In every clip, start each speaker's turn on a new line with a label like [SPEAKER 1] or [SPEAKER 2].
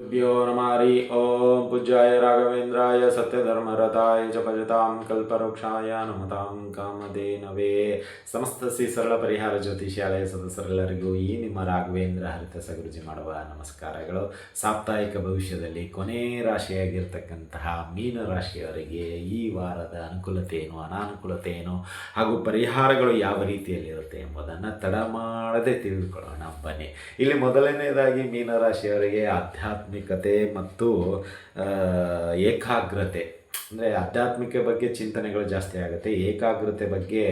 [SPEAKER 1] भ्यो नमः हरि ॐ पूज्याय राघवेन्द्राय सत्यधर्मरताय च भजतां ಕಲ್ಪವೃಕ್ಷಾಯ ನಮತಾಂ ಕಾಮಧೇನವೇ ಸಮಸ್ತ ಶ್ರೀ ಸರಳ ಪರಿಹಾರ ಜ್ಯೋತಿಷಾಲಯ ಸದಸ್ಯರೆಲ್ಲರಿಗೂ ಈ ನಿಮ್ಮ ರಾಘವೇಂದ್ರ ಹರಿತ ಸಗುರುಜಿ ಮಾಡುವ ನಮಸ್ಕಾರಗಳು ಸಾಪ್ತಾಹಿಕ ಭವಿಷ್ಯದಲ್ಲಿ ಕೊನೆ ರಾಶಿಯಾಗಿರ್ತಕ್ಕಂತಹ ಮೀನ ರಾಶಿಯವರಿಗೆ ಈ ವಾರದ ಅನುಕೂಲತೆ ಏನು ಅನಾನುಕೂಲತೆ ಏನು ಹಾಗೂ ಪರಿಹಾರಗಳು ಯಾವ ರೀತಿಯಲ್ಲಿರುತ್ತೆ ಎಂಬುದನ್ನು ತಡ ಮಾಡದೆ ತಿಳಿದುಕೊಳ್ಳೋಣ ಬನ್ನಿ ಇಲ್ಲಿ ಮೊದಲನೇದಾಗಿ ಮೀನರಾಶಿಯವರಿಗೆ ಆಧ್ಯಾತ್ಮಿಕತೆ ಮತ್ತು ಏಕಾಗ್ರತೆ. ಅಂದರೆ ಆಧ್ಯಾತ್ಮಿಕ ಬಗ್ಗೆ ಚಿಂತನೆಗಳು ಜಾಸ್ತಿ ಆಗುತ್ತೆ, ಏಕಾಗ್ರತೆ ಬಗ್ಗೆ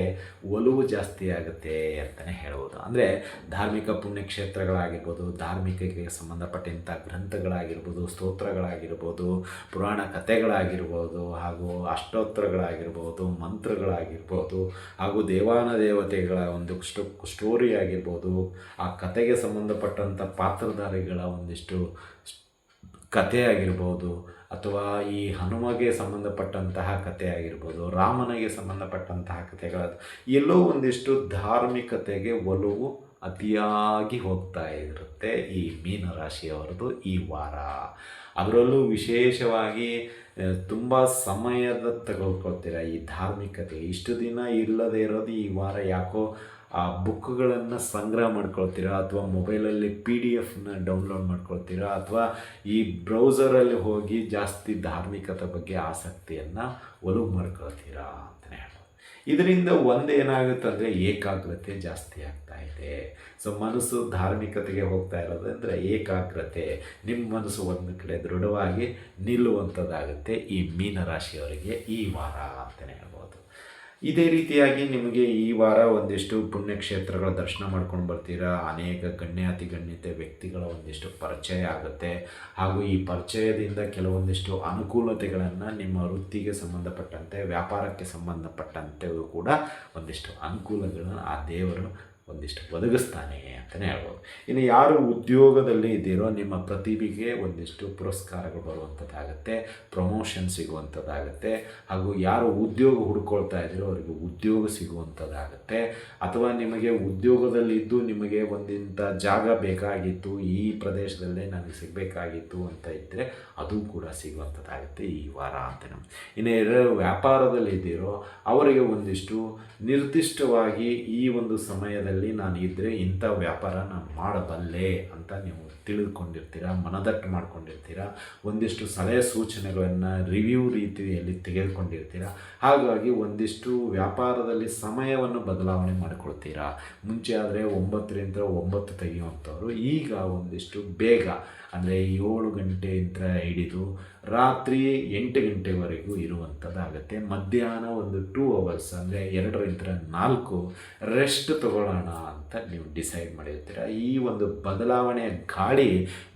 [SPEAKER 1] ಒಲವು ಜಾಸ್ತಿ ಆಗುತ್ತೆ ಅಂತಲೇ ಹೇಳ್ಬೋದು. ಅಂದರೆ ಧಾರ್ಮಿಕ ಪುಣ್ಯಕ್ಷೇತ್ರಗಳಾಗಿರ್ಬೋದು, ಧಾರ್ಮಿಕಕ್ಕೆ ಸಂಬಂಧಪಟ್ಟಂಥ ಗ್ರಂಥಗಳಾಗಿರ್ಬೋದು, ಸ್ತೋತ್ರಗಳಾಗಿರ್ಬೋದು, ಪುರಾಣ ಕಥೆಗಳಾಗಿರ್ಬೋದು, ಹಾಗೂ ಅಷ್ಟೋತ್ರಗಳಾಗಿರ್ಬೋದು, ಮಂತ್ರಗಳಾಗಿರ್ಬೋದು, ಹಾಗೂ ದೇವಾನ ದೇವತೆಗಳ ಒಂದು ಸ್ಟೋ, ಸ್ಟೋರಿ ಆಗಿರ್ಬೋದು, ಆ ಕಥೆಗೆ ಸಂಬಂಧಪಟ್ಟಂಥ ಪಾತ್ರಧಾರಿಗಳ ಒಂದಿಷ್ಟು ಕಥೆ ಆಗಿರ್ಬೋದು ಅಥವಾ ಈ ಹನುಮಗೆ ಸಂಬಂಧಪಟ್ಟಂತಹ ಕಥೆ ಆಗಿರ್ಬೋದು ರಾಮನಿಗೆ ಸಂಬಂಧಪಟ್ಟಂತಹ ಕಥೆಗಳ, ಎಲ್ಲೋ ಒಂದಿಷ್ಟು ಧಾರ್ಮಿಕತೆಗೆ ಒಲವು ಅತಿಯಾಗಿ ಹೋಗ್ತಾ ಇರುತ್ತೆ ಈ ಮೀನರಾಶಿಯವರದು ಈ ವಾರ. ಅದರಲ್ಲೂ ವಿಶೇಷವಾಗಿ ತುಂಬ ಸಮಯದ ತಗೊಳ್ಕೊಳ್ತೀರ ಈ ಧಾರ್ಮಿಕತೆ? ಇಷ್ಟು ದಿನ ಇಲ್ಲದೆ ಇರೋದು ಈ ವಾರ ಯಾಕೋ ಆ ಬುಕ್ಗಳನ್ನು ಸಂಗ್ರಹ ಮಾಡ್ಕೊಳ್ತೀರಾ? ಅಥವಾ ಮೊಬೈಲಲ್ಲಿ ಪಿ ಡಿ ಎಫ್ನ ಡೌನ್ಲೋಡ್ ಮಾಡ್ಕೊಳ್ತೀರಾ? ಅಥವಾ ಈ ಬ್ರೌಸರಲ್ಲಿ ಹೋಗಿ ಜಾಸ್ತಿ ಧಾರ್ಮಿಕತೆ ಬಗ್ಗೆ ಆಸಕ್ತಿಯನ್ನು ಒಲವು ಮಾಡ್ಕೊಳ್ತೀರಾ? ಇದರಿಂದ ಒಂದೇನಾಗುತ್ತೆ ಅಂದರೆ ಏಕಾಗ್ರತೆ ಜಾಸ್ತಿ ಆಗ್ತಾ ಇದೆ. ಸೊ ಮನಸ್ಸು ಧಾರ್ಮಿಕತೆಗೆ ಹೋಗ್ತಾ ಇರೋದಂದರೆ ಏಕಾಗ್ರತೆ. ನಿಮ್ಮ ಮನಸ್ಸು ಒಂದು ಕಡೆ ದೃಢವಾಗಿ ನಿಲ್ಲುವಂಥದ್ದಾಗುತ್ತೆ ಈ ಮೀನರಾಶಿಯವರಿಗೆ ಈ ವಾರ ಅಂತಲೇ ಹೇಳ್ಬೋದು. ಇದೇ ರೀತಿಯಾಗಿ ನಿಮಗೆ ಈ ವಾರ ಒಂದಿಷ್ಟು ಪುಣ್ಯಕ್ಷೇತ್ರಗಳ ದರ್ಶನ ಮಾಡ್ಕೊಂಡು ಬರ್ತೀರಾ? ಅನೇಕ ಗಣ್ಯಾತಿ ಗಣ್ಯತೆ ವ್ಯಕ್ತಿಗಳ ಒಂದಿಷ್ಟು ಪರಿಚಯ ಆಗುತ್ತೆ. ಹಾಗೂ ಈ ಪರಿಚಯದಿಂದ ಕೆಲವೊಂದಿಷ್ಟು ಅನುಕೂಲತೆಗಳನ್ನು ನಿಮ್ಮ ವೃತ್ತಿಗೆ ಸಂಬಂಧಪಟ್ಟಂತೆ, ವ್ಯಾಪಾರಕ್ಕೆ ಸಂಬಂಧಪಟ್ಟಂತೆ ಕೂಡ ಒಂದಿಷ್ಟು ಅನುಕೂಲಗಳನ್ನು ಆ ದೇವರು ಒಂದಿಷ್ಟು ಒದಗಿಸ್ತಾನೆ ಅಂತಲೇ ಹೇಳ್ಬೋದು. ಇನ್ನು ಯಾರು ಉದ್ಯೋಗದಲ್ಲಿ ಇದ್ದೀರೋ ನಿಮ್ಮ ಪ್ರತಿಭೆಗೆ ಒಂದಿಷ್ಟು ಪುರಸ್ಕಾರಗಳು ಬರುವಂಥದ್ದಾಗುತ್ತೆ ಪ್ರಮೋಷನ್ ಸಿಗುವಂಥದ್ದಾಗುತ್ತೆ, ಹಾಗೂ ಯಾರು ಉದ್ಯೋಗ ಹುಡ್ಕೊಳ್ತಾ ಇದ್ದೀರೋ ಅವರಿಗೆ ಉದ್ಯೋಗ ಸಿಗುವಂಥದ್ದಾಗುತ್ತೆ. ಅಥವಾ ನಿಮಗೆ ಉದ್ಯೋಗದಲ್ಲಿದ್ದು ನಿಮಗೆ ಒಂದಿಂಥ ಜಾಗ ಬೇಕಾಗಿತ್ತು, ಈ ಪ್ರದೇಶದಲ್ಲೇ ನನಗೆ ಸಿಗಬೇಕಾಗಿತ್ತು ಅಂತ ಇದ್ದರೆ ಅದು ಕೂಡ ಸಿಗುವಂಥದ್ದಾಗುತ್ತೆ ಈ ವಾರ ಅಂತ ನಮ್ಗೆ ಇನ್ನು ಯಾರು ವ್ಯಾಪಾರದಲ್ಲಿ ಇದ್ದೀರೋ ಅವರಿಗೆ ಒಂದಿಷ್ಟು ನಿರ್ದಿಷ್ಟವಾಗಿ ಈ ಒಂದು ಸಮಯದಲ್ಲಿ ನಾನು ಇದ್ದರೆ ಇಂಥ ವ್ಯಾಪಾರ ನಾನು ಮಾಡಬಲ್ಲೆ ಅಂತ ನೀವು ತಿಳಿದುಕೊಂಡಿರ್ತೀರ, ಮನದಟ್ಟು ಮಾಡ್ಕೊಂಡಿರ್ತೀರ, ಒಂದಿಷ್ಟು ಸಲಹೆ ಸೂಚನೆಗಳನ್ನು ರಿವ್ಯೂ ರೀತಿಯಲ್ಲಿ ತೆಗೆದುಕೊಂಡಿರ್ತೀರ, ಹಾಗಾಗಿ ಒಂದಿಷ್ಟು ವ್ಯಾಪಾರದಲ್ಲಿ ಸಮಯವನ್ನು ಬದಲಾವಣೆ ಮಾಡಿಕೊಳ್ತೀರಾ, ಮುಂಚೆ ಆದರೆ ಒಂಬತ್ತರಿಂದ ಒಂಬತ್ತು ತೆಗೆಯುವಂಥವ್ರು, ಈಗ ಒಂದಿಷ್ಟು ಬೇಗ, ಅಂದರೆ ಏಳು ಗಂಟೆಯಿಂದ ಹಿಡಿದು ರಾತ್ರಿ ಎಂಟು ಗಂಟೆವರೆಗೂ ಇರುವಂಥದ್ದಾಗುತ್ತೆ. ಮಧ್ಯಾಹ್ನ ಒಂದು ಟೂ ಅವರ್ಸ್ ಅಂದರೆ ಎರಡರಿಂದ ನಾಲ್ಕು ರೆಸ್ಟ್ ತಗೊಳ್ಳೋಣ ಅಂತ ನೀವು ಡಿಸೈಡ್ ಮಾಡಿರ್ತೀರ. ಈ ಒಂದು ಬದಲಾವಣೆಯ ಗಾಳಿ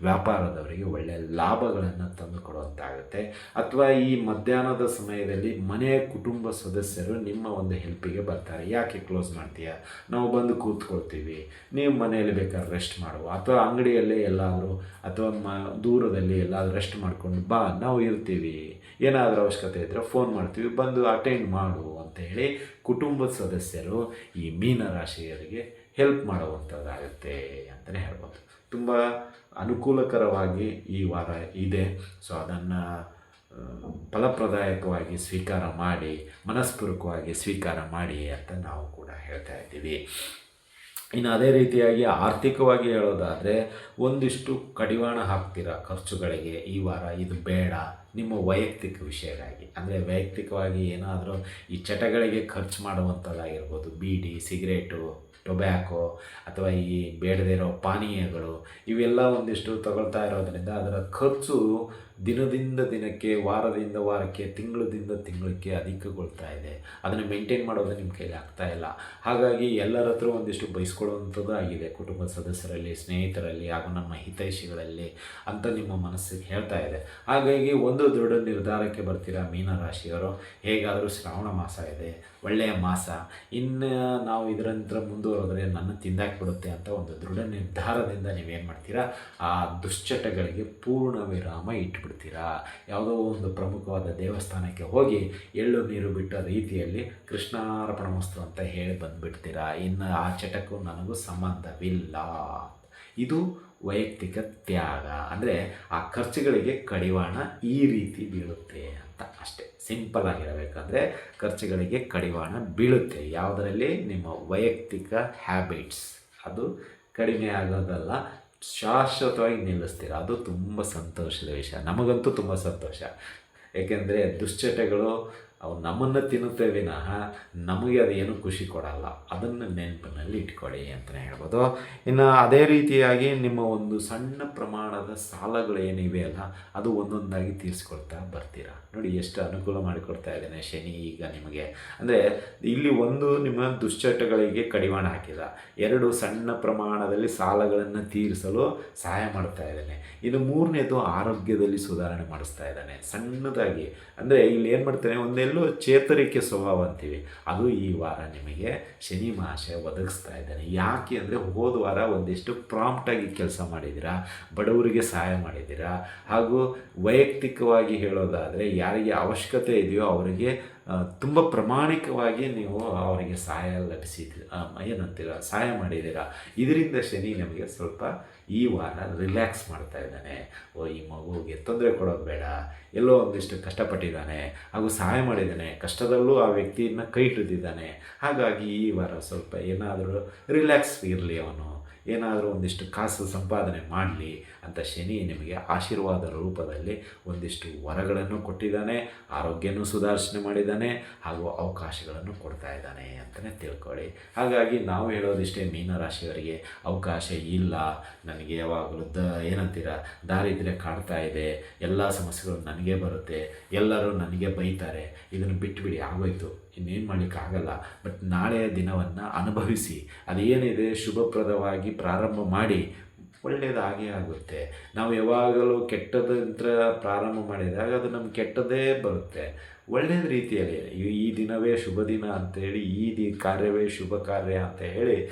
[SPEAKER 1] ವ್ಯಾಪಾರದವರಿಗೆ ಒಳ್ಳೆಯ ಲಾಭಗಳನ್ನು ತಂದು ಕೊಡುವಂತಾಗುತ್ತೆ. ಅಥವಾ ಈ ಮಧ್ಯಾಹ್ನದ ಸಮಯದಲ್ಲಿ ಮನೆಯ ಕುಟುಂಬ ಸದಸ್ಯರು ನಿಮ್ಮ ಒಂದು ಹೆಲ್ಪಿಗೆ ಬರ್ತಾರೆ. ಯಾಕೆ ಕ್ಲೋಸ್ ಮಾಡ್ತೀಯ? ನಾವು ಬಂದು ಕೂತ್ಕೊಳ್ತೀವಿ. ನೀವು ಮನೆಯಲ್ಲಿ ಬೇಕಾದ್ರೆ ರೆಸ್ಟ್ ಮಾಡುವ. ಅಥವಾ ಅಂಗಡಿಯಲ್ಲಿ ಎಲ್ಲಾದರೂ, ಅಥವಾ ಮ, ದೂರದಲ್ಲಿ ಎಲ್ಲಾದರೂ ರೆಸ್ಟ್ ಮಾಡಿಕೊಂಡು ಬಾ, ನಾವು ಇರ್ತೀವಿ. ಏನಾದರೂ ಅವಶ್ಯಕತೆ ಇದ್ದರೆ ಫೋನ್ ಮಾಡ್ತೀವಿ. ಬಂದು ಅಟೆಂಡ್ ಮಾಡು ಅಂತ ಹೇಳಿ ಕುಟುಂಬದ ಸದಸ್ಯರು ಈ ಮೀನರಾಶಿಯವರಿಗೆ ಹೆಲ್ಪ್ ಮಾಡುವಂಥದ್ದಾಗುತ್ತೆ ಅಂತಲೇ ಹೇಳ್ಬೋದು. ತುಂಬ ಅನುಕೂಲಕರವಾಗಿ ಈ ವಾರ ಇದೆ. ಸೊ ಅದನ್ನು ಫಲಪ್ರದಾಯಕವಾಗಿ ಸ್ವೀಕಾರ ಮಾಡಿ, ಮನಸ್ಪೂರ್ವಕವಾಗಿ ಸ್ವೀಕಾರ ಮಾಡಿ ಅಂತ ನಾವು ಕೂಡ ಹೇಳ್ತಾ ಇದ್ದೀವಿ. ಇನ್ನು ಅದೇ ರೀತಿಯಾಗಿ ಆರ್ಥಿಕವಾಗಿ ಹೇಳೋದಾದರೆ, ಒಂದಿಷ್ಟು ಕಡಿವಾಣ ಹಾಕ್ತೀರಾ ಖರ್ಚುಗಳಿಗೆ ಈ ವಾರ? ಇದು ಬೇಡ. ನಿಮ್ಮ ವೈಯಕ್ತಿಕ ವಿಷಯವಾಗಿ ಅಂದರೆ ವೈಯಕ್ತಿಕವಾಗಿ ಏನಾದರೂ ಈ ಚಟಗಳಿಗೆ ಖರ್ಚು ಮಾಡುವಂಥದ್ದಾಗಿರ್ಬೋದು, ಬೀಡಿ, ಸಿಗರೇಟು, ಟೊಬ್ಯಾಕೊ, ಅಥವಾ ಈ ಬೇಡದೇ ಇರೋ ಪಾನೀಯಗಳು, ಇವೆಲ್ಲ ಒಂದಿಷ್ಟು ತಗೊಳ್ತಾ ಇರೋದರಿಂದ ಅದರ ಖರ್ಚು ದಿನದಿಂದ ದಿನಕ್ಕೆ, ವಾರದಿಂದ ವಾರಕ್ಕೆ, ತಿಂಗಳದಿಂದ ತಿಂಗಳಕ್ಕೆ ಅಧಿಕಗೊಳ್ತಾ ಇದೆ. ಅದನ್ನು ಮೇಂಟೈನ್ ಮಾಡೋದು ನಿಮ್ಮ ಕೈಲಿ ಆಗ್ತಾ ಇಲ್ಲ. ಹಾಗಾಗಿ ಎಲ್ಲರ ಹತ್ರ ಒಂದಿಷ್ಟು ಬಯಸ್ಕೊಳ್ಳುವಂಥದ್ದು ಆಗಿದೆ. ಕುಟುಂಬ ಸದಸ್ಯರಲ್ಲಿ, ಸ್ನೇಹಿತರಲ್ಲಿ ಹಾಗೂ ನಮ್ಮ ಹಿತೈಷಿಗಳಲ್ಲಿ ಅಂತ ನಿಮ್ಮ ಮನಸ್ಸಿಗೆ ಹೇಳ್ತಾ ಇದೆ. ಹಾಗಾಗಿ ಒಂದು ದೃಢ ನಿರ್ಧಾರಕ್ಕೆ ಬರ್ತೀರಾ ಮೀನರಾಶಿಯವರು ಹೇಗಾದರೂ ಶ್ರಾವಣ ಮಾಸ ಇದೆ. ಒಳ್ಳೆಯ ಮಾಸ. ಇನ್ನು ನಾವು ಇದರಂತ್ರ ಮುಂದುವರೆದ್ರೆ ನನ್ನ ತಿಂದಾಕ್ಬಿಡುತ್ತೆ ಅಂತ ಒಂದು ದೃಢ ನಿರ್ಧಾರದಿಂದ ನೀವೇನು ಮಾಡ್ತೀರಾ? ಆ ದುಶ್ಚಟಗಳಿಗೆ ಪೂರ್ಣ ವಿರಾಮ ಇಟ್ಬಿಡ್ತೀರಾ ಯಾವುದೋ ಒಂದು ಪ್ರಮುಖವಾದ ದೇವಸ್ಥಾನಕ್ಕೆ ಹೋಗಿ ಎಳ್ಳು ನೀರು ಬಿಟ್ಟ ರೀತಿಯಲ್ಲಿ ಕೃಷ್ಣಾರ್ಪಣ ಅಂತ ಹೇಳಿ ಬಂದುಬಿಡ್ತೀರಾ? ಇನ್ನು ಆ ಚಟಕ್ಕೂ ನನಗೂ ಸಂಬಂಧವಿಲ್ಲ. ಇದು ವೈಯಕ್ತಿಕ ತ್ಯಾಗ. ಅಂದರೆ ಆ ಖರ್ಚುಗಳಿಗೆ ಕಡಿವಾಣ ಈ ರೀತಿ ಬೀಳುತ್ತೆ ಅಂತ ಅಷ್ಟೇ. ಸಿಂಪಲ್ ಆಗಿರಬೇಕಂದ್ರೆ ಖರ್ಚುಗಳಿಗೆ ಕಡಿವಾಣ ಬೀಳುತ್ತೆ. ಯಾವುದರಲ್ಲಿ? ನಿಮ್ಮ ವೈಯಕ್ತಿಕ ಹ್ಯಾಬಿಟ್ಸ್. ಅದು ಕಡಿಮೆ ಆಗೋದಲ್ಲ ಶಾಶ್ವತವಾಗಿ ನಿಲ್ಲಿಸ್ತೀರ. ಅದು ತುಂಬ ಸಂತೋಷದ ವಿಷಯ. ನಮಗಂತೂ ತುಂಬ ಸಂತೋಷ. ಏಕೆಂದರೆ ದುಶ್ಚಟಗಳು ಅವು ನಮ್ಮನ್ನು ತಿನ್ನುತ್ತೆ ವಿನಃ ನಮಗೆ ಅದೇನು ಖುಷಿ ಕೊಡಲ್ಲ. ಅದನ್ನು ನೆನಪಿನಲ್ಲಿ ಇಟ್ಕೊಳ್ಳಿ ಅಂತಲೇ ಹೇಳ್ಬೋದು. ಇನ್ನು ಅದೇ ರೀತಿಯಾಗಿ ನಿಮ್ಮ ಒಂದು ಸಣ್ಣ ಪ್ರಮಾಣದ ಸಾಲಗಳು ಏನಿವೆ ಅಲ್ಲ, ಅದು ಒಂದೊಂದಾಗಿ ತೀರಿಸ್ಕೊಳ್ತಾ ಬರ್ತೀರಾ? ನೋಡಿ, ಎಷ್ಟು ಅನುಕೂಲ ಮಾಡಿಕೊಡ್ತಾ ಇದ್ದೇನೆ ಶನಿ ಈಗ ನಿಮಗೆ. ಅಂದರೆ ಇಲ್ಲಿ ಒಂದು ನಿಮ್ಮ ದುಶ್ಚಟಗಳಿಗೆ ಕಡಿವಾಣ ಹಾಕಿದ. ಎರಡು ಸಣ್ಣ ಪ್ರಮಾಣದಲ್ಲಿ ಸಾಲಗಳನ್ನು ತೀರಿಸಲು ಸಹಾಯ ಮಾಡ್ತಾ ಇದ್ದಾನೆ. ಇನ್ನು ಮೂರನೇದು ಆರೋಗ್ಯದಲ್ಲಿ ಸುಧಾರಣೆ ಮಾಡಿಸ್ತಾ ಇದ್ದಾನೆ. ಸಣ್ಣದಾಗಿ. ಅಂದರೆ ಇಲ್ಲಿ ಏನು ಮಾಡ್ತಾನೆ? ಒಂದೆಲ್ಲೋ ಚೇತರಿಕೆ ಸ್ವಭಾವ ಅಂತೀವಿ. ಅದು ಈ ವಾರ ನಿಮಗೆ ಶನಿ ಮಹಾಶಯ ಒದಗಿಸ್ತಾ ಇದ್ದಾನೆ. ಯಾಕೆ ಅಂದರೆ ಹೋದ ವಾರ ಒಂದಿಷ್ಟು ಪ್ರಾಂಪ್ಟಾಗಿ ಕೆಲಸ ಮಾಡಿದ್ದೀರಾ? ಬಡವರಿಗೆ ಸಹಾಯ ಮಾಡಿದ್ದೀರಾ? ಹಾಗೂ ವೈಯಕ್ತಿಕವಾಗಿ ಹೇಳೋದಾದರೆ ಯಾರಿಗೆ ಅವಶ್ಯಕತೆ ಇದೆಯೋ ಅವರಿಗೆ ತುಂಬ ಪ್ರಾಮಾಣಿಕವಾಗಿ ನೀವು ಅವರಿಗೆ ಸಹಾಯ ಲಭಿಸಿದ್ರಿ ಏನಂತೀರ, ಸಹಾಯ ಮಾಡಿದ್ದೀರಾ. ಇದರಿಂದ ಶನಿ ನಮಗೆ ಸ್ವಲ್ಪ ಈ ವಾರ ರಿಲ್ಯಾಕ್ಸ್ ಮಾಡ್ತಾ ಇದ್ದಾನೆ. ಓ, ಈ ಮಗುಗೆ ತೊಂದರೆ ಕೊಡೋದು ಬೇಡ, ಎಲ್ಲೋ ಒಂದಿಷ್ಟು ಕಷ್ಟಪಟ್ಟಿದ್ದಾನೆ, ಹಾಗೂ ಸಹಾಯ ಮಾಡಿದ್ದಾನೆ, ಕಷ್ಟದಲ್ಲೂ ಆ ವ್ಯಕ್ತಿಯನ್ನು ಕೈ ಹಿಡಿದಿದ್ದಾನೆ. ಹಾಗಾಗಿ ಈ ವಾರ ಸ್ವಲ್ಪ ಏನಾದರೂ ರಿಲ್ಯಾಕ್ಸ್ ಇರಲಿ ಅವನು, ಏನಾದರೂ ಒಂದಿಷ್ಟು ಕಾಸು ಸಂಪಾದನೆ ಮಾಡಲಿ ಅಂತ ಶನಿ ನಿಮಗೆ ಆಶೀರ್ವಾದ ರೂಪದಲ್ಲಿ ಒಂದಿಷ್ಟು ವರಗಳನ್ನು ಕೊಟ್ಟಿದ್ದಾನೆ, ಆರೋಗ್ಯನೂ ಸುಧಾರಣೆ ಮಾಡಿದ್ದಾನೆ, ಹಾಗೂ ಅವಕಾಶಗಳನ್ನು ಕೊಡ್ತಾ ಇದ್ದಾನೆ ಅಂತಲೇ ತಿಳ್ಕೊಳ್ಳಿ. ಹಾಗಾಗಿ ನಾವು ಹೇಳೋದಿಷ್ಟೇ, ಮೀನರಾಶಿಯವರಿಗೆ ಅವಕಾಶ ಇಲ್ಲ, ನನಗೆ ಯಾವಾಗಲೂ ದ, ಏನಂತೀರ ದಾರಿದ್ರೆ ಕಾಡ್ತಾ ಇದೆ, ಎಲ್ಲ ಸಮಸ್ಯೆಗಳು ನನಗೆ ಬರುತ್ತೆ, ಎಲ್ಲರೂ ನನಗೆ ಬೈತಾರೆ, ಇದನ್ನು ಬಿಟ್ಟುಬಿಡಿ ಆಗೋಯ್ತು, ಇನ್ನೇನು ಮಾಡಲಿಕ್ಕಾಗಲ್ಲ. ಬಟ್ ನಾಳೆಯ ದಿನವನ್ನು ಅನುಭವಿಸಿ, ಅದೇನಿದೆ, ಶುಭಪ್ರದವಾಗಿ ಪ್ರಾರಂಭ ಮಾಡಿ ಒಳ್ಳೆಯದಾಗೇ ಆಗುತ್ತೆ. ನಾವು ಯಾವಾಗಲೂ ಕೆಟ್ಟದಂತ್ರ ಪ್ರಾರಂಭ ಮಾಡಿದಾಗ ಅದು ನಮ್ಗೆ ಕೆಟ್ಟದೇ ಬರುತ್ತೆ. ಒಳ್ಳೆಯ ರೀತಿಯಲ್ಲಿ ಈ- ದಿನವೇ ಶುಭ ದಿನ ಅಂತೇಳಿ ಈ ದಿ ಕಾರ್ಯವೇ ಶುಭ ಕಾರ್ಯ ಅಂತ ಹೇಳಿ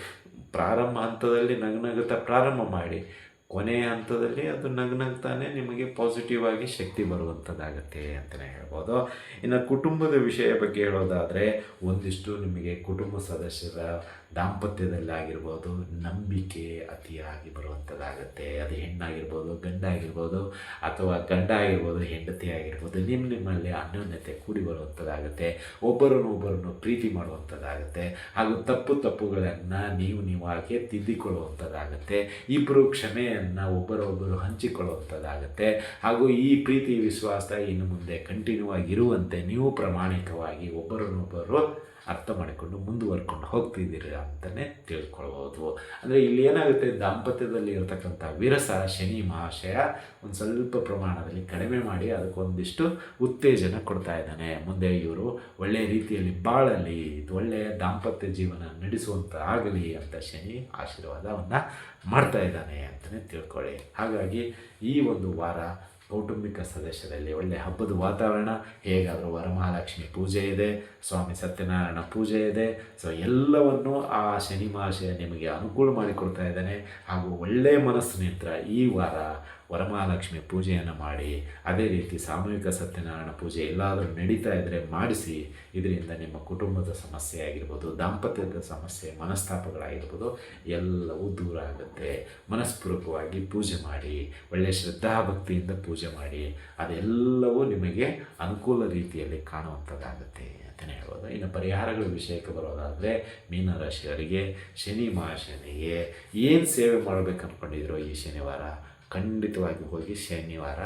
[SPEAKER 1] ಪ್ರಾರಂಭ ಹಂತದಲ್ಲಿ ನಗ್ನಗುತ್ತಾ ಪ್ರಾರಂಭ ಮಾಡಿ ಕೊನೆಯ ಹಂತದಲ್ಲಿ ಅದು ನಗ್ನಗ್ತಾನೆ ನಿಮಗೆ ಪಾಸಿಟಿವ್ ಆಗಿ ಶಕ್ತಿ ಬರುವಂಥದ್ದಾಗತ್ತೆ ಅಂತಲೇ ಹೇಳ್ಬೋದು. ಇನ್ನು ಕುಟುಂಬದ ವಿಷಯ ಬಗ್ಗೆ ಹೇಳೋದಾದರೆ, ಒಂದಿಷ್ಟು ನಿಮಗೆ ಕುಟುಂಬ ಸದಸ್ಯರ ದಾಂಪತ್ಯದಲ್ಲಿ ಆಗಿರ್ಬೋದು ನಂಬಿಕೆ ಅತಿಯಾಗಿ ಬರುವಂಥದ್ದಾಗುತ್ತೆ ಅದು ಹೆಣ್ಣಾಗಿರ್ಬೋದು, ಗಂಡಾಗಿರ್ಬೋದು, ಅಥವಾ ಗಂಡ ಆಗಿರ್ಬೋದು ಹೆಂಡತಿ ಆಗಿರ್ಬೋದು ನಿಮ್ಮ ನಿಮ್ಮಲ್ಲಿ ಅನ್ಯೋನ್ಯತೆ ಕೂಡಿ ಬರುವಂಥದ್ದಾಗುತ್ತೆ ಒಬ್ಬರನ್ನು ಒಬ್ಬರನ್ನು ಪ್ರೀತಿ ಮಾಡುವಂಥದ್ದಾಗುತ್ತೆ ಹಾಗೂ ತಪ್ಪು ತಪ್ಪುಗಳನ್ನು ನೀವು ನೀವಾಗೆ ತಿದ್ದಿಕೊಳ್ಳುವಂಥದ್ದಾಗುತ್ತೆ ಇಬ್ಬರು ಕ್ಷಮೆಯನ್ನು ಒಬ್ಬರೊಬ್ಬರು ಹಂಚಿಕೊಳ್ಳುವಂಥದ್ದಾಗುತ್ತೆ ಹಾಗೂ ಈ ಪ್ರೀತಿ ವಿಶ್ವಾಸ ಇನ್ನು ಮುಂದೆ ಕಂಟಿನ್ಯೂ ಆಗಿರುವಂತೆ ನೀವು ಪ್ರಾಮಾಣಿಕವಾಗಿ ಒಬ್ಬರನ್ನೊಬ್ಬರು ಅರ್ಥ ಮಾಡಿಕೊಂಡು ಮುಂದುವರ್ಕೊಂಡು ಹೋಗ್ತಿದ್ದೀರಿ ಅಂತಲೇ ತಿಳ್ಕೊಳ್ಬೋದು. ಅಂದರೆ ಇಲ್ಲಿ ಏನಾಗುತ್ತೆ? ದಾಂಪತ್ಯದಲ್ಲಿ ಇರತಕ್ಕಂಥ ವಿರಸ ಶನಿ, ಮಹಾಶಯ ಒಂದು ಸ್ವಲ್ಪ ಪ್ರಮಾಣದಲ್ಲಿ ಕಡಿಮೆ ಮಾಡಿ ಅದಕ್ಕೊಂದಿಷ್ಟು ಉತ್ತೇಜನ ಕೊಡ್ತಾ ಇದ್ದಾನೆ. ಮುಂದೆ ಇವರು ಒಳ್ಳೆಯ ರೀತಿಯಲ್ಲಿ ಬಾಳಲಿ ಒಳ್ಳೆಯ ದಾಂಪತ್ಯ ಜೀವನ ನಡೆಸುವಂಥ ಆಗಲಿ ಅಂತ ಶನಿ ಆಶೀರ್ವಾದವನ್ನು ಮಾಡ್ತಾ ಇದ್ದಾನೆ ಅಂತಲೇ ತಿಳ್ಕೊಳ್ಳಿ. ಹಾಗಾಗಿ ಈ ಒಂದು ವಾರ ಕೌಟುಂಬಿಕ ಸದಸ್ಯರಲ್ಲಿ ಒಳ್ಳೆಯ ಹಬ್ಬದ ವಾತಾವರಣ, ಹೇಗಾದರೂ ವರಮಹಾಲಕ್ಷ್ಮಿ ಪೂಜೆ ಇದೆ, ಸ್ವಾಮಿ ಸತ್ಯನಾರಾಯಣ ಪೂಜೆ ಇದೆ. ಸೊ ಎಲ್ಲವನ್ನು ಆ ಶನಿ ಮಹಾಶಯ ನಿಮಗೆ ಅನುಕೂಲ ಮಾಡಿಕೊಡ್ತಾ ಇದ್ದಾನೆ. ಹಾಗೂ ಒಳ್ಳೆಯ ಮನಸ್ಸಿನಿಂದ ಈ ವಾರ ವರಮಹಾಲಕ್ಷ್ಮಿ ಪೂಜೆಯನ್ನು ಮಾಡಿ, ಅದೇ ರೀತಿ ಸಾಮೂಹಿಕ ಸತ್ಯನಾರಾಯಣ ಪೂಜೆ ಎಲ್ಲಾದರೂ ನಡೀತಾ ಇದ್ದರೆ ಮಾಡಿಸಿ, ಇದರಿಂದ ನಿಮ್ಮ ಕುಟುಂಬದ ಸಮಸ್ಯೆ ಆಗಿರ್ಬೋದು, ದಾಂಪತ್ಯದ ಸಮಸ್ಯೆ, ಮನಸ್ತಾಪಗಳಾಗಿರ್ಬೋದು, ಎಲ್ಲವೂ ದೂರ ಆಗುತ್ತೆ. ಮನಸ್ಪೂರ್ವಕವಾಗಿ ಪೂಜೆ ಮಾಡಿ ಒಳ್ಳೆಯ ಶ್ರದ್ಧಾಭಕ್ತಿಯಿಂದ ಪೂಜೆ ಮಾಡಿ, ಅದೆಲ್ಲವೂ ನಿಮಗೆ ಅನುಕೂಲ ರೀತಿಯಲ್ಲಿ ಕಾಣುವಂಥದ್ದಾಗುತ್ತೆ ಅಂತಲೇ ಹೇಳ್ಬೋದು. ಇನ್ನು ಪರಿಹಾರಗಳ ವಿಷಯಕ್ಕೆ ಬರೋದಾದರೆ ಮೀನರಾಶಿಯವರಿಗೆ ಶನಿ ಮಹಾಶನಿಗೆ ಏನು ಸೇವೆ ಮಾಡಬೇಕು ಅಂದ್ಕೊಂಡಿದ್ರು ಈ ಶನಿವಾರ ಖಂಡಿತವಾಗಿ ಹೋಗಿ ಶನಿವಾರ,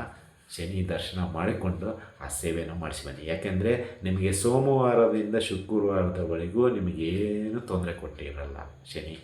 [SPEAKER 1] ಶನಿ ದರ್ಶನ ಮಾಡಿಕೊಂಡು ಆ ಸೇವೆಯನ್ನು ಮಾಡಿಸಿ ಬನ್ನಿ. ಯಾಕೆಂದರೆ ನಿಮಗೆ ಸೋಮವಾರದಿಂದ ಶುಕ್ರವಾರದವರೆಗೂ ಏನು ತೊಂದರೆ ಕೊಟ್ಟಿರಲ್ಲ ಶನಿ.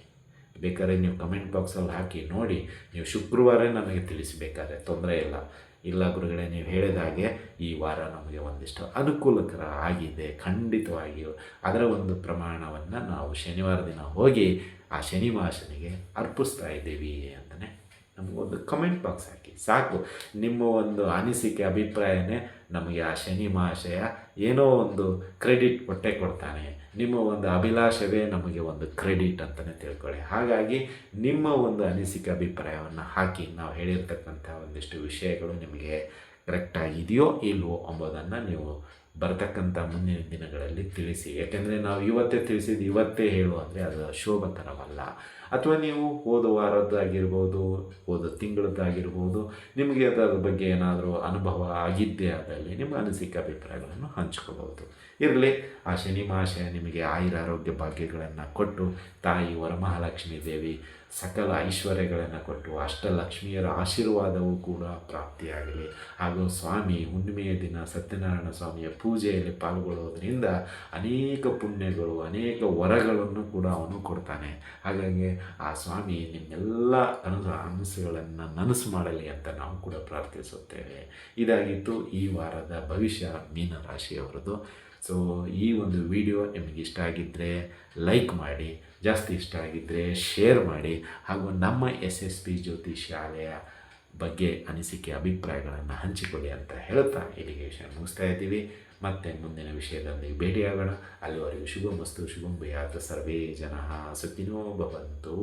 [SPEAKER 1] ಬೇಕಾದ್ರೆ ನೀವು ಕಮೆಂಟ್ ಬಾಕ್ಸಲ್ಲಿ ಹಾಕಿ ನೋಡಿ, ನೀವು ಶುಕ್ರವಾರ ನಮಗೆ ತಿಳಿಸಬೇಕಾದ್ರೆ ತೊಂದರೆ ಇಲ್ಲ. ಇಲ್ಲ ಗುರುಗಳೇ, ನೀವು ಹೇಳಿದ ಹಾಗೆ ಈ ವಾರ ನಮಗೆ ಒಂದಿಷ್ಟು ಅನುಕೂಲಕರ ಆಗಿದೆ. ಖಂಡಿತವಾಗಿಯೂ ಅದರ ಒಂದು ಪ್ರಮಾಣವನ್ನು ನಾವು ಶನಿವಾರ ದಿನ ಹೋಗಿ ಆ ಶನಿವಾಸನಿಗೆ ಅರ್ಪಿಸ್ತಾ ಇದ್ದೀವಿ ಅಂತಲೇ ನಮಗೊಂದು ಕಮೆಂಟ್ ಬಾಕ್ಸ್ ಹಾಕಿ. ಸಾಕು. ನಿಮ್ಮ ಒಂದು ಅನಿಸಿಕೆ, ಅಭಿಪ್ರಾಯನೇ ನಮಗೆ ಆ ಶನಿ ಮಹಾಶಯ ಏನೋ ಒಂದು ಕ್ರೆಡಿಟ್ ಕೊಟ್ಟೆ ಕೊಡ್ತಾನೆ. ನಿಮ್ಮ ಒಂದು ಅಭಿಲಾಷವೇ ನಮಗೆ ಒಂದು ಕ್ರೆಡಿಟ್ ಅಂತಲೇ ತಿಳ್ಕೊಳ್ಳಿ. ಹಾಗಾಗಿ ನಿಮ್ಮ ಒಂದು ಅನಿಸಿಕೆ, ಅಭಿಪ್ರಾಯವನ್ನು ಹಾಕಿ ನಾವು ಹೇಳಿರ್ತಕ್ಕಂಥ ಒಂದಿಷ್ಟು ವಿಷಯಗಳು ನಿಮಗೆ ಕರೆಕ್ಟಾಗಿದೆಯೋ ಇಲ್ವೋ ಎಂಬುದನ್ನು ನೀವು ಬರ್ತಕ್ಕಂಥ ಮುಂದಿನ ದಿನಗಳಲ್ಲಿ ತಿಳಿಸಿ. ಯಾಕೆಂದರೆ ನಾವು ಇವತ್ತೇ ತಿಳಿಸಿದ್ದು ಇವತ್ತೇ ಹೇಳು ಅಂದರೆ ಅದು ಶೋಭಕರವಲ್ಲ ಅಥವಾ ನೀವು ಹೋದ ವಾರದ್ದಾಗಿರ್ಬೋದು, ಹೋದ ತಿಂಗಳದ್ದಾಗಿರ್ಬೋದು, ನಿಮಗೆ ಅದರ ಬಗ್ಗೆ ಏನಾದರೂ ಅನುಭವ ಆಗಿದ್ದೇ ಆದಲ್ಲಿ ನಿಮ್ಮ ಅನಿಸಿಕೆ ಅಭಿಪ್ರಾಯಗಳನ್ನು ಹಂಚ್ಕೋಬಹುದು. ಇರಲಿ, ಆ ಶನಿ ಮಹಾಶಯ ನಿಮಗೆ ಆಯುರ ಆರೋಗ್ಯ ಭಾಗ್ಯಗಳನ್ನು ಕೊಟ್ಟು ತಾಯಿ ವರಮಹಾಲಕ್ಷ್ಮೀ ದೇವಿ ಸಕಲ ಐಶ್ವರ್ಯಗಳನ್ನು ಕೊಟ್ಟು ಅಷ್ಟಲಕ್ಷ್ಮಿಯರ ಆಶೀರ್ವಾದವೂ ಕೂಡ ಪ್ರಾಪ್ತಿಯಾಗಲಿ. ಹಾಗೂ ಸ್ವಾಮಿ ಹುಣ್ಣಿಮೆಯ ದಿನ ಸತ್ಯನಾರಾಯಣ ಸ್ವಾಮಿಯ ಪೂಜೆಯಲ್ಲಿ ಪಾಲ್ಗೊಳ್ಳುವುದರಿಂದ ಅನೇಕ ಪುಣ್ಯಗಳು, ಅನೇಕ ವರಗಳನ್ನು ಕೂಡ ಅವನು ಕೊಡ್ತಾನೆ. ಹಾಗಾಗಿ ಆ ಸ್ವಾಮಿ ನಿಮ್ಮೆಲ್ಲ ಕನಸು ಅನಸುಗಳನ್ನು ನನಸು ಮಾಡಲಿ ಅಂತ ನಾವು ಕೂಡ ಪ್ರಾರ್ಥಿಸುತ್ತೇವೆ. ಇದಾಗಿತ್ತು ಈ ವಾರದ ಭವಿಷ್ಯ ಮೀನರಾಶಿಯವರದು. ಸೊ ಈ ಒಂದು ವಿಡಿಯೋ ನಿಮಗೆ ಇಷ್ಟ ಆಗಿದ್ದರೆ ಲೈಕ್ ಮಾಡಿ, ಜಾಸ್ತಿ ಇಷ್ಟ ಆಗಿದ್ದರೆ ಶೇರ್ ಮಾಡಿ, ಹಾಗೂ ನಮ್ಮ ಎಸ್ ಎಸ್ ಪಿ ಜ್ಯೋತಿ ಶಾಲೆಯ ಬಗ್ಗೆ ಅನಿಸಿಕೆ, ಅಭಿಪ್ರಾಯಗಳನ್ನು ಹಂಚಿಕೊಳ್ಳಿ ಅಂತ ಹೇಳುತ್ತಾ ಇಲ್ಲಿಗೆ ವಿಷಯ ಮುಗಿಸ್ತಾ ಇದ್ದೀವಿ. ಮತ್ತೆ ಮುಂದಿನ ವಿಷಯದಲ್ಲಿ ಭೇಟಿಯಾಗೋಣ. ಅಲ್ಲಿವರೆಗೂ ಶುಭಮಸ್ತು, ಶುಭಂ ಭಯಾತ ಸರ್ವೇ ಜನ, ಸುಖಿನೋ ಭವಂತು.